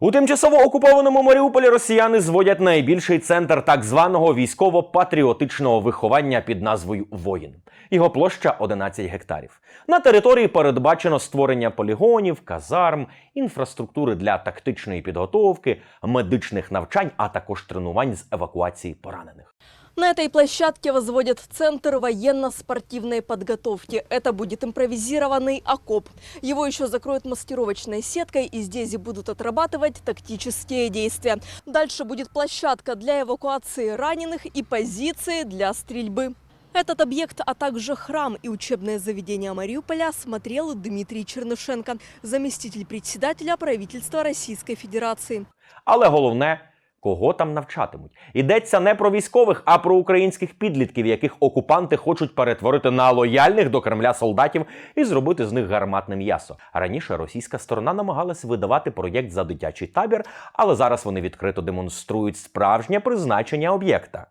У тимчасово окупованому Маріуполі росіяни зводять найбільший центр так званого військово-патріотичного виховання під назвою Воїн. Його площа 11 гектарів. На території передбачено створення полігонів, казарм, інфраструктури для тактичної підготовки, медичних навчань, а також тренувань з евакуації поранених. На этой площадке возводят Центр военно-спортивной подготовки. Это будет импровизированный окоп. Его еще закроют маскировочной сеткой и здесь будут отрабатывать тактические действия. Дальше будет площадка для эвакуации раненых и позиции для стрельбы. Этот объект, а также храм и учебное заведение Мариуполя смотрел Дмитрий Чернышенко, заместитель председателя правительства Российской Федерации. Але головне. Кого там навчатимуть? Йдеться не про військових, а про українських підлітків, яких окупанти хочуть перетворити на лояльних до Кремля солдатів і зробити з них гарматне м'ясо. Раніше російська сторона намагалась видавати проєкт за дитячий табір, але зараз вони відкрито демонструють справжнє призначення об'єкта.